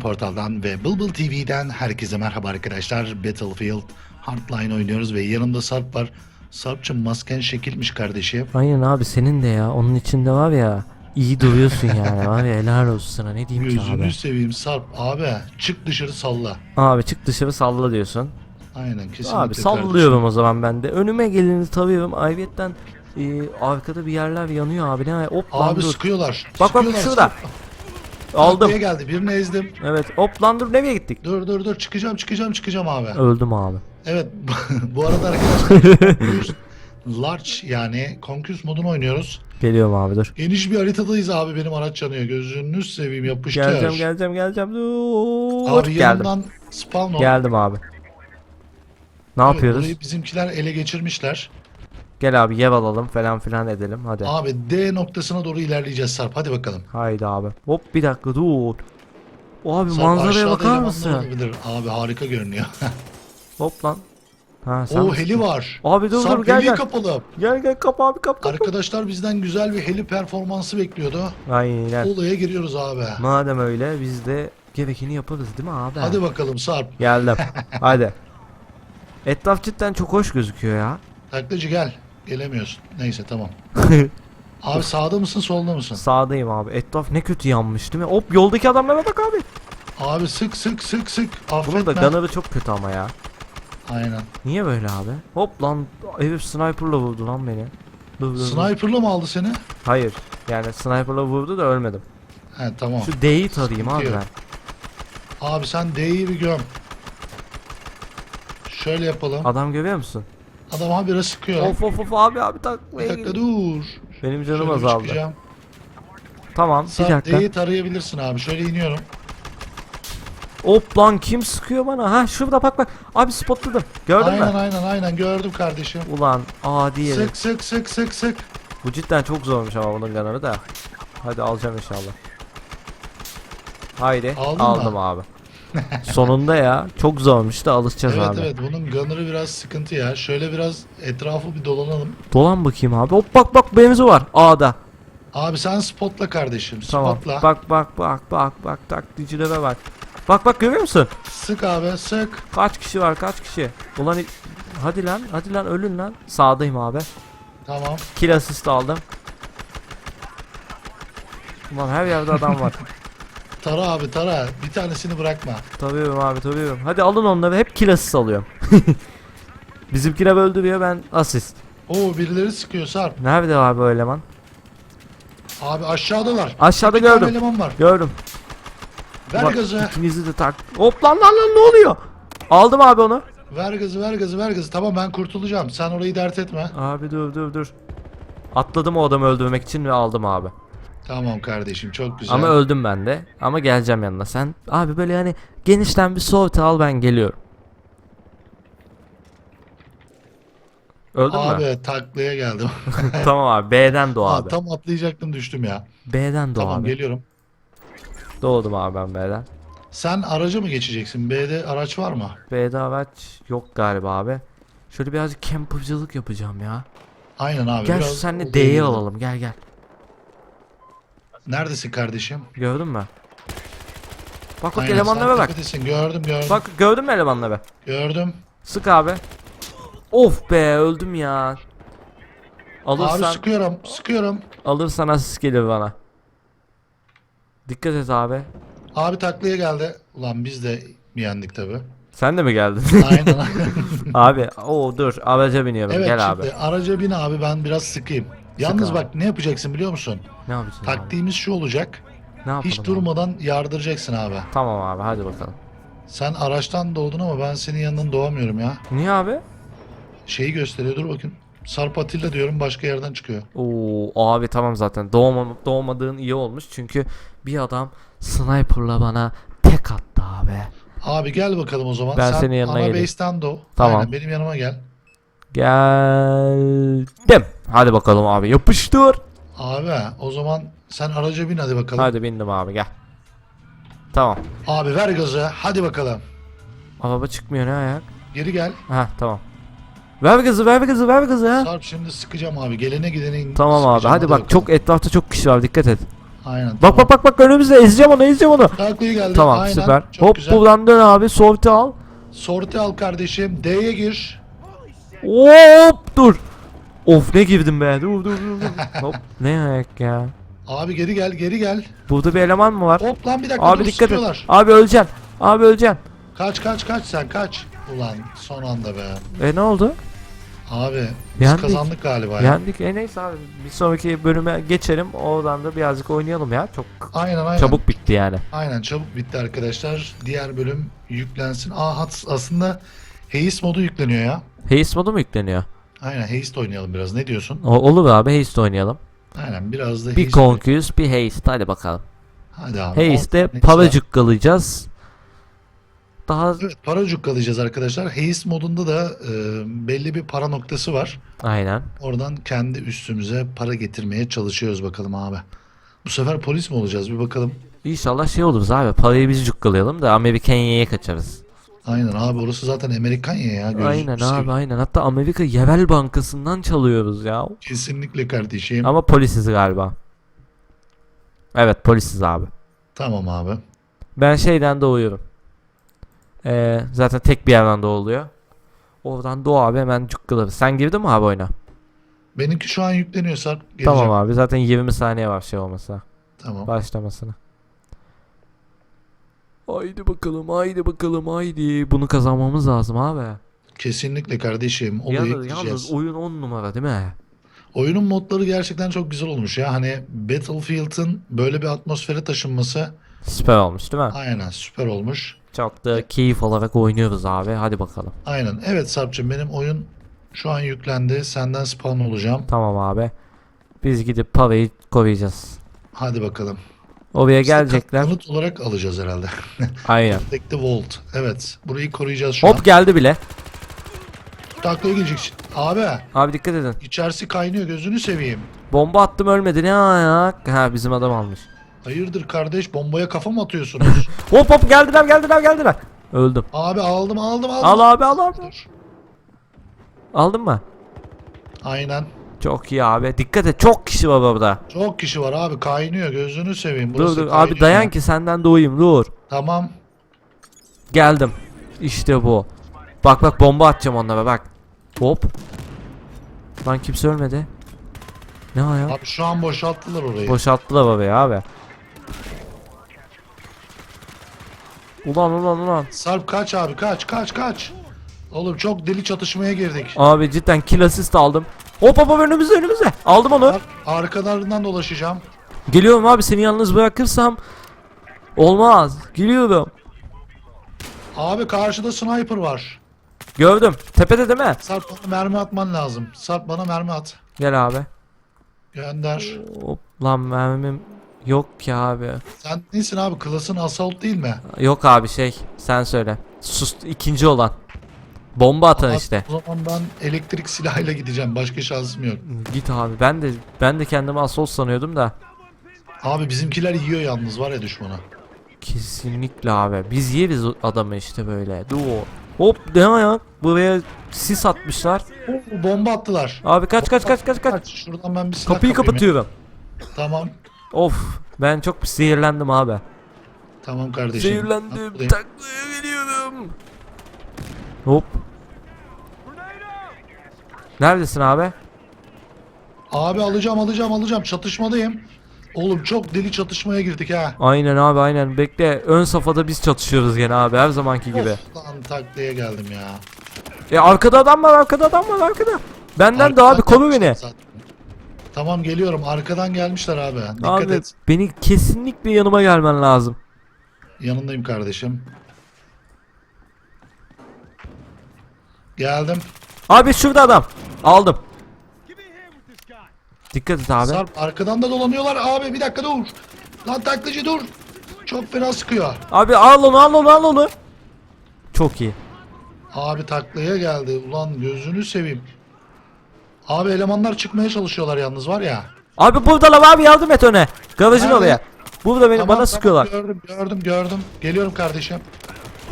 Portaldan ve Bulbul TV'den herkese merhaba arkadaşlar. Battlefield Hardline oynuyoruz ve yanımda Sarp var. Sarp'cığım masken şekilmiş kardeşim. Aynen abi senin de ya. Onun içinde var ya. iyi duruyorsun yani. Ya helal olsun sana. Ne diyeyim ki Gözünü abi. seveyim Sarp. Abi çık dışarı salla. Abi çık dışarı salla diyorsun. Aynen kesinlikle Abi sallıyorum o zaman ben de. Önüme geleni tavuyorum. Ayrıyetten e, arkada bir yerler yanıyor abi. Ne hop lan Abi dur. sıkıyorlar. Bak bak sıkıyorlar, şurada. Aldım. Taklaya geldi birini ezdim. Evet hop lan dur nereye gittik? Dur dur dur çıkacağım çıkacağım çıkacağım abi. Öldüm abi. Evet bu arada arkadaşlar Large yani Conquest modunu oynuyoruz. Geliyorum abi dur. Geniş bir haritadayız abi benim araç yanıyor. Gözünü seveyim yapıştır. Geleceğim geleceğim geleceğim. Dur. Abi Geldim. yanından spawn. Geldim abi. Ne Evet, yapıyoruz? burayı bizimkiler ele geçirmişler. Gel abi yer alalım falan filan edelim hadi. Abi D noktasına doğru ilerleyeceğiz Sarp. Hadi bakalım. Haydi abi. Hop bir dakika dur. Abi Sarp, manzaraya bakar mısın? Abi harika görünüyor. Hop lan. Ha sen o misin? heli var. Abi dur, Sarp dur, gel, gel. kapalı. Gel gel kap abi kap. kap. Arkadaşlar bizden güzel bir heli performansı bekliyordu. Aynen. Olaya giriyoruz abi. Madem öyle biz de gerekeni yaparız değil mi abi? Hadi bakalım Sarp. Geldim. Hadi. Etraf cidden çok hoş gözüküyor ya. Taklacı gel. Gelemiyorsun. Neyse tamam. Abi sağda mısın solda mısın? Sağdayım abi. Etraf ne kötü yanmış değil mi? Hop yoldaki adamlara bak abi. Abi sık sık sık sık. Bunun Affetme. da gunner'ı çok kötü ama ya. Aynen. Niye böyle abi? Hop lan herif sniper'la vurdu lan beni. Dur, dur, dur. Sniper'la mı aldı seni? Hayır. Yani sniper'la vurdu da ölmedim. He tamam. Şu D'yi tarayayım abi ben. Abi sen D'yi bir göm. Şöyle yapalım. Adam görüyor musun? Adam habire sıkıyor. Of of of abi abi bir taklaya dakika gir. dur. Benim canım Şöyle bir azaldı. çıkacağım. Tamam bir Sen dakika. D'yi tarayabilirsin abi. Şöyle iniyorum. Hop lan kim sıkıyor bana? Ha şurada bak bak. Abi spotladım. Gördün aynen mü? aynen aynen gördüm kardeşim. Ulan adi herif. Sık sık sık sık sık. Bu cidden çok zormuş ama bunun gunner'ı da. Hadi alacağım inşallah. Haydi Aldın mı? aldım abi. Sonunda ya. Çok zormuş da alışacağız Evet abi. evet bunun gunner'ı biraz sıkıntı ya. Şöyle biraz etrafı bir dolanalım. Dolan bakayım abi. Hop bak bak benzi var. A'da. Abi sen spotla kardeşim. Tamam. Spotla. Bak bak bak bak bak taklitçilere bak. Bak bak görüyor musun? Sık abi sık. Kaç kişi var kaç kişi? Ulan hadi lan hadi lan ölün lan. Sağdayım abi. Tamam. Kill assist aldım. Ulan her yerde adam var. Tara abi tara. Bir tanesini bırakma. Tabiyorum abi tabiyorum. Hadi alın onları hep kill assist alıyorum. Bizimkiler öldürüyor ben asist. Oo birileri sıkıyor Sarp. Nerede abi o eleman? Abi aşağıdalar. Aşağıda Bir tane gördüm. eleman var. Gördüm. Ver Bak, gazı. İkinizi de tak. Hop lan lan lan ne oluyor? Aldım abi onu. Ver gazı ver gazı ver gazı. Tamam ben kurtulacağım. Sen orayı dert etme. Abi dur dur dur. Atladım o adamı öldürmek için ve aldım abi. Tamam kardeşim çok güzel. Ama öldüm ben de. Ama geleceğim yanına. Sen abi böyle yani genişten bir soğut al ben geliyorum. Öldün mü? Abi taklaya geldim. tamam abi. B'den doğ Aa, abi. tam atlayacaktım düştüm ya. B'den doğ tamam abi. geliyorum. Doğdum abi ben B'den. Sen araca mı geçeceksin? B'de araç var mı? B'de araç yok galiba abi. Şöyle birazcık campercılık yapacağım ya. Aynen abi. Gel şu senle girelim. alalım. Gel gel. Neredesin kardeşim? Gördün mü? Bak bak Aynen, elemanlara sen bak. Gördüm gördüm. Bak gördün mü elemanları? Gördüm. Sık abi. Of be öldüm ya. Abi Alırsan sıkıyorum. Sıkıyorum. alırsan asist gelir bana. Dikkat et abi. Abi taklaya geldi. Ulan biz de yendik tabi. Sen de mi geldin? Aynen abi o dur araca biniyorum evet gel şimdi abi. araca bin abi ben biraz sıkayım. Yalnız abi. bak ne yapacaksın biliyor musun? Ne yapacaksın abi? Taktiğimiz şu olacak. Ne yapalım Hiç abi? durmadan yardıracaksın abi. Tamam abi hadi bakalım. Sen araçtan doğdun ama ben senin yanından doğamıyorum ya. Niye abi? Şeyi gösteriyor dur bakın. Sarp Atilla diyorum başka yerden çıkıyor. Oo abi tamam zaten doğmam doğmadığın iyi olmuş çünkü bir adam sniperla bana tek attı abi. Abi gel bakalım o zaman. Ben Sen senin yanına ana geleyim. base'ten doğ. Tamam. Aynen, benim yanıma gel. Geldim. Hadi bakalım abi yapıştır. Abi o zaman sen araca bin hadi bakalım. Hadi bindim abi gel. Tamam. Abi ver gazı hadi bakalım. Araba çıkmıyor ne ayak? Geri gel. Ha tamam. Ver gazı ver gazı ver gazı ha. Sarp şimdi sıkacağım abi. Gelene gidene Tamam abi sıkacağım. hadi bak bakalım. çok etrafta çok kişi var dikkat et. Aynen. Bak bak bak bak önümüzde ezeceğim onu ezeceğim onu. Taklaya geldi. Tamam Aynen. süper. Çok Hop güzel. buradan dön abi sorti al. Sorti al kardeşim. D'ye gir. Hop dur. Of ne girdim be. Dur dur dur. dur. Hop ne ayak ya. Abi geri gel geri gel. Burada bir eleman mı var? Hop lan bir dakika Abi dur dikkat et. sıkıyorlar. Abi öleceksin. Abi öleceksin. Kaç kaç kaç sen kaç. Ulan son anda be. E ne oldu? Abi biz Yendik. kazandık galiba ya. Yendik. E neyse abi bir sonraki bölüme geçelim. Oradan da birazcık oynayalım ya. Çok Aynen aynen. çabuk bitti yani. Aynen çabuk bitti arkadaşlar. Diğer bölüm yüklensin. Aa hat- aslında Haze modu yükleniyor ya. Haste modu mu yükleniyor? Aynen Haze oynayalım biraz. Ne diyorsun? O, olur abi Haste oynayalım. Aynen biraz da Bir Haze- Conquest bir Haste. Hadi bakalım. Hadi abi. Haste'de Neyse. para cukkalayacağız. Daha Evet para cukkalayacağız arkadaşlar. Haze modunda da e, belli bir para noktası var. aynen. Oradan kendi üstümüze para getirmeye çalışıyoruz bakalım abi. Bu sefer polis mi olacağız bir bakalım. İnşallah şey oluruz abi. Parayı biz cukkalayalım da Amerikanya'ya kaçarız. Aynen abi orası zaten Amerikan ya. ya Aynen abi aynen. Hatta Amerika Yerel Bankası'ndan çalıyoruz ya. Kesinlikle kardeşim. Ama polisiz galiba. Evet polisiz abi. Tamam abi. Ben şeyden doğuyorum. Ee, zaten tek bir yerden doğuluyor. Oradan doğu abi hemen cukkalarız. Sen girdin mi abi oyuna? Benimki şu an yükleniyor Sarp. Geleceğim. Tamam abi zaten 20 saniye var şey olmasa. Tamam. Başlamasına. Haydi bakalım haydi bakalım haydi. Bunu kazanmamız lazım abi. Kesinlikle kardeşim. Olayı Yalnız, yalnız oyun 10 numara değil mi? Oyunun modları gerçekten çok güzel olmuş ya. Hani Battlefield'ın böyle bir atmosfere taşınması Süper olmuş değil mi? aynen süper olmuş. Çok da keyif alarak oynuyoruz abi. Hadi bakalım. Aynen. Evet Sarp'cığım benim oyun şu an yüklendi. Senden spawn olacağım. Tamam abi. Biz gidip parayı koruyacağız. Hadi bakalım. Oraya İşte gelecekler. Kanıt olarak alacağız herhalde. Aynen. Protect the Vault. Evet. Burayı koruyacağız şu an. Hop geldi bile. Taklaya gelecek. Abi Abi dikkat edin. içerisi kaynıyor gözünü seveyim. Bomba attım ölmedi. Ne ayak? Ha bizim adam almış. Hayırdır kardeş bombaya kafa mı atıyorsunuz? Hop hop geldiler geldiler geldiler. Öldüm. abi aldım aldım aldım. Al abi al abi. Dur. Aldın mı? Aynen. Çok iyi abi. Dikkat et çok kişi var orada. Çok kişi var abi kaynıyor gözünü seveyim. Dur Burası dur abi kaynıyor dayan ya. ki senden doğayım dur. Tamam. Geldim. İşte bu. Bak bak bomba atacağım onlara bak. Hop. Lan kimse ölmedi. Ne ayak? Abi şu an boşalttılar orayı. Boşalttılar orayı abi. Ulan ulan ulan. Sarp kaç abi kaç kaç kaç. Oğlum çok deli çatışmaya girdik. Abi cidden kill assist aldım. Hop hop hop önümüzde önümüzde. Aldım onu. Bak, Arkalarından dolaşacağım. Geliyorum abi seni yalnız bırakırsam olmaz. Geliyorum. Abi karşıda sniper var. Gördüm. Tepede değil mi? Sarp bana mermi atman lazım. Sarp bana mermi at. Gel abi. Gönder. Hop lan mermim yok ki abi. Sen nesin abi? Klasın assault değil mi? Yok abi şey sen söyle. Sus ikinci olan. Bomba atan Abi, işte. O zaman ben elektrik silahıyla gideceğim. Başka şansım yok. Git abi. Ben de ben de kendimi asol sanıyordum da. Abi bizimkiler yiyor yalnız var ya düşmanı. Kesinlikle abi. Biz yeriz adamı işte böyle. Dur. Hop ne ayak? Buraya sis atmışlar. Oo, bomba attılar. Abi kaç kaç kaç kaç kaç. Şuradan ben bir silah Kapıyı kapayım ya. kapatıyorum. Tamam. Of ben çok zehirlendim abi. Tamam kardeşim. Zehirlendim. Taklaya geliyorum. Hop. Neredesin abi? Abi alacağım alacağım alacağım. Çatışmadayım. Oğlum çok deli çatışmaya girdik ha. Aynen abi aynen. Bekle ön safhada biz çatışıyoruz gene abi her zamanki gibi. Of lan taklaya geldim ya. E arkada adam var arkada adam var arkada. Benden de Arkadan abi koru gelmişler beni. zaten. Tamam geliyorum. Arkadan gelmişler abi. Dikkat Abi et. beni kesinlikle yanıma gelmen lazım. Yanındayım kardeşim. Geldim. Abi şurada adam. Aldım. Dikkat et abi. Sarp arkadan da dolanıyorlar. Abi bir dakika dur. Lan taklacı dur. Çok fena sıkıyor. Abi al onu al onu al onu. Çok iyi. Abi taklaya geldi. Ulan gözünü seveyim. Abi elemanlar çıkmaya çalışıyorlar yalnız var ya. Abi buradalar abi yardım et öne. Garajın oraya. Burada beni Tamam, bana tamam, sıkıyorlar. Gördüm gördüm gördüm. Geliyorum kardeşim.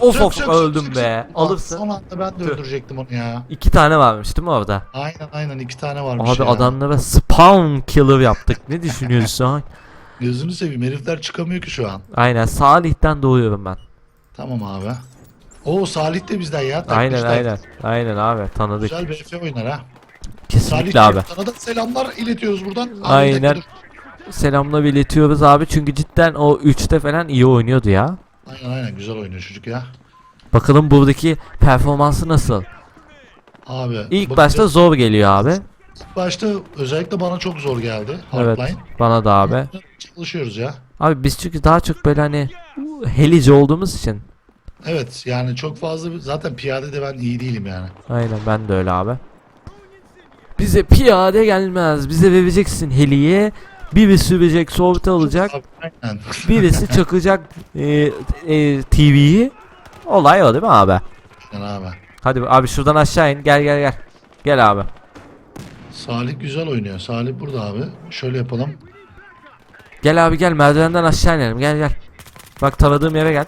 Of of öldüm be. Alırsın. Son anda ben de Tüh. öldürecektim onu ya. İki tane varmış değil mi orada? Aynen aynen iki tane varmış Abi ya. adamlara spawn killer yaptık. Ne düşünüyorsun? Gözünü seveyim herifler çıkamıyor ki şu an. Aynen Salih'ten doğuyorum ben. Tamam abi. Oo Salih de bizden ya. Aynen takmışlar. aynen. Aynen abi tanıdık. Güzel BF oynar ha. Kesinlikle Salih abi. sana da selamlar iletiyoruz buradan. Aynen. bir dakika Selamla iletiyoruz abi çünkü cidden o 3'te falan iyi oynuyordu ya. Aynen aynen güzel oynuyor çocuk ya. Bakalım buradaki performansı nasıl? Abi. İlk başta zor geliyor abi. İlk başta özellikle bana çok zor geldi. Evet. Hardline. Bana da abi. Çalışıyoruz ya. Abi biz çünkü daha çok böyle hani helici olduğumuz için. Evet yani çok fazla zaten piyade de ben iyi değilim yani. Aynen ben de öyle abi. Bize piyade gelmez. Bize vereceksin heliye. Biri sürecek, sohbet alacak. Birisi çakacak e, e, TV'yi. Olay o değil mi abi? Aynen abi. Hadi abi şuradan aşağı in. Gel gel gel. Gel abi. Salih güzel oynuyor. Salih burada abi. Şöyle yapalım. Gel abi gel merdivenden aşağı inelim. Gel gel. Bak tanıdığım yere gel.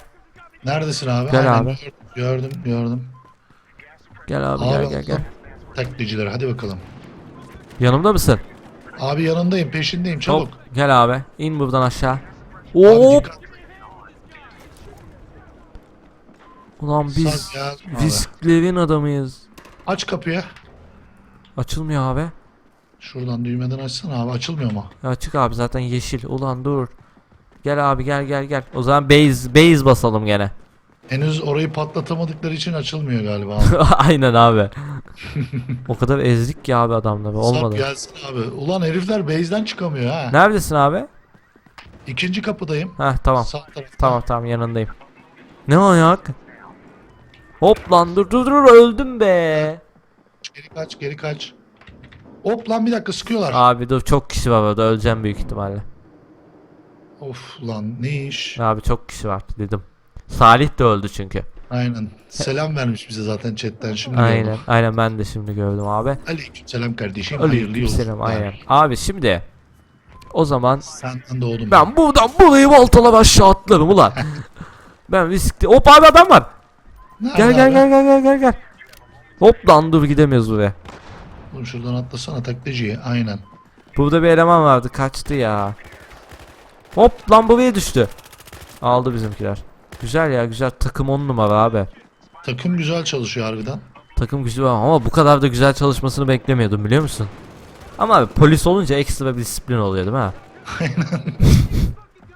Neredesin abi? Gel Aynen, abi. Gördüm gördüm. Gel abi Abi, gel gel gel. Taklitçiler hadi bakalım. Yanımda mısın? Abi yanındayım peşindeyim çabuk. Hop. Gel abi. İn buradan aşağı. Abi dikkat. Ulan biz ya, risklerin adamıyız. Aç kapıyı. Açılmıyor abi. Şuradan düğmeden açsana abi açılmıyor mu? Ya çık abi zaten yeşil. Ulan dur. Gel abi gel gel gel. O zaman base base basalım gene. Henüz orayı patlatamadıkları için açılmıyor galiba. abi. Aynen abi. o kadar ezdik ki abi adamları. Sap Olmadı. gelsin abi. Ulan herifler base'den çıkamıyor ha. Neredesin abi? İkinci kapıdayım. Heh tamam. Sağ tarafta. Tamam tamam yanındayım. Ne ayak? Hop lan dur dur dur öldüm be. Geri kaç geri kaç. Hop lan bir dakika sıkıyorlar. Abi dur çok kişi var orada öleceğim büyük ihtimalle. Of lan ne iş. Abi çok kişi var dedim. Salih de öldü çünkü. Aynen. Selam vermiş bize zaten chatten şimdi Aynen. gördüm. Aynen ben de şimdi gördüm abi. Aleyküm selam kardeşim. Aleykümselam yolculuklar. aynen. Abi şimdi o zaman Senden doğdum. ben buradan burayı baltalar aşağı atlarım ulan. ben riskli. Hop abi adam var. Nerede Gel gel gel gel gel gel gel. Hop lan dur gidemiyoruz buraya. Oğlum şuradan atlasana taklitçiye. Aynen. Burada bir eleman vardı kaçtı ya. Hop lan buraya düştü. Aldı bizimkiler. Güzel ya güzel takım on numara abi. Takım güzel çalışıyor harbiden. Takım var ama bu kadar da güzel çalışmasını beklemiyordum biliyor musun? Ama abi polis olunca ekstra bir disiplin oluyor değil mi?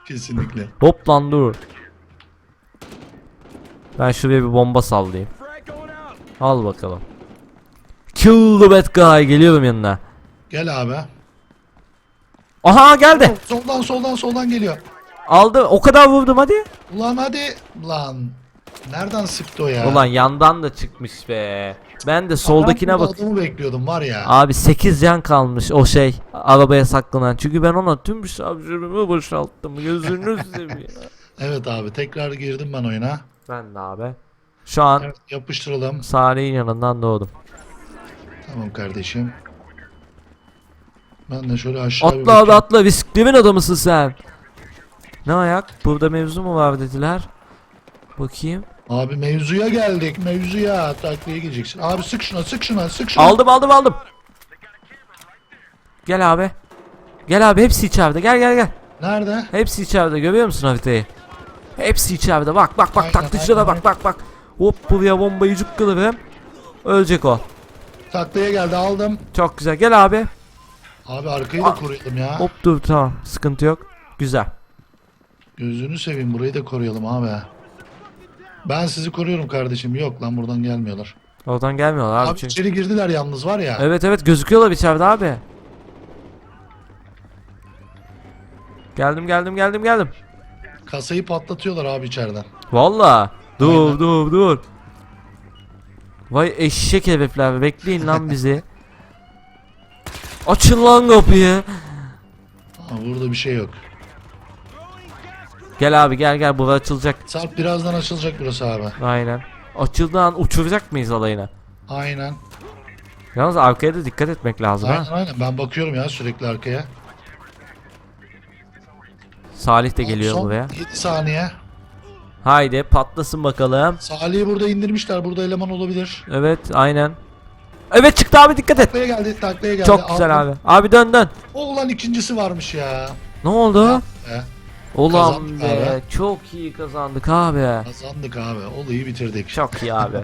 Kesinlikle. Hop lan dur. Ben şuraya bir bomba sallayayım. Al bakalım. Kill the bad guy geliyorum yanına. Gel abi. Aha geldi. Soldan soldan soldan geliyor. Aldı. O kadar vurdum hadi. Ulan hadi. Lan. Nereden sıktı o ya? Ulan yandan da çıkmış be. Ben de soldakine bak. Adamı bekliyordum var ya. Abi 8 can kalmış o şey arabaya saklanan. Çünkü ben ona tüm şarjörümü boşalttım. Gözünü seveyim. Evet abi tekrar girdim ben oyuna. ben de abi. Şu an Evet, yapıştıralım. Salih'in yanından doğdum. Tamam kardeşim. Ben de şöyle aşağı bir Atla abi bakayım. atla risklerin adamısın sen. Ne ayak? Burada mevzu mu var dediler. Bakayım. Abi mevzuya geldik. Mevzuya. Takviye gideceksin. Abi sık şuna sık şuna sık şuna. Aldım aldım aldım. Gel abi. Gel abi hepsi içeride gel gel gel. Nerede? Hepsi içeride görüyor musun haritayı? Hepsi içeride bak bak bak aynen, bak bak bak. Hop buraya bombayı cukkalarım. Ölecek o. Takviye geldi aldım. Çok güzel gel abi. Abi arkayı da koruyalım ya. Hop dur tamam sıkıntı yok. Güzel. Gözünü seveyim burayı da koruyalım abi. Ben sizi koruyorum kardeşim. Yok lan buradan gelmiyorlar. Oradan gelmiyorlar abi, Abi, çünkü. içeri girdiler yalnız var ya. Evet evet gözüküyorlar içeride abi. Geldim geldim geldim geldim. Kasayı patlatıyorlar abi içeriden. Valla. Dur Aynen. dur dur. Vay eşek herifler bekleyin lan bizi. Açın lan kapıyı. Aa, burada bir şey yok. Gel abi gel gel bura açılacak. Sarp birazdan açılacak burası abi. Aynen. Açıldığı an uçuracak mıyız alayına? Aynen. Yalnız arkaya da dikkat etmek lazım Aynen ha. aynen. Ben bakıyorum ya sürekli arkaya. Salih de geliyor Son buraya. 7 saniye. Haydi patlasın bakalım. Salih'i burada indirmişler. Burada eleman olabilir. Evet aynen. Evet çıktı abi dikkat et. Taklaya geldi. Taklaya geldi. Çok güzel Aldım. abi. Abi dön dön. O ulan ikincisi varmış ya. Ne oldu? Ve Ulan Kazandık be abi. çok iyi kazandık abi. kazandık abi. Olayı bitirdik. Çok iyi abi.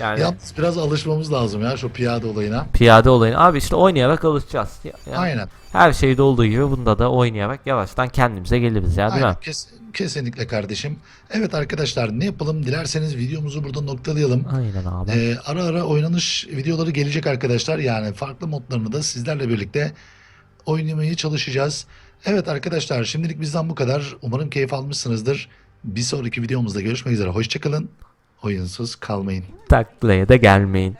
Yani Yalnız biraz alışmamız lazım ya şu piyade olayına. piyade olayın. Abi işte oynayarak alışacağız. Ya- Aynen. Her şeyde olduğu gibi bunda da oynayarak yavaştan kendimize geliriz ya değil Aynen. mi? Kes- kesinlikle kardeşim. Evet arkadaşlar ne yapalım? Dilerseniz videomuzu burada noktalayalım. Aynen abi. Ee, ara ara oynanış videoları gelecek arkadaşlar. Yani farklı modlarını da sizlerle birlikte oynamaya çalışacağız. Evet arkadaşlar şimdilik bizden bu kadar. Umarım keyif almışsınızdır. Bir sonraki videomuzda görüşmek üzere. Hoşçakalın. Oyunsuz kalmayın. Taklaya da gelmeyin.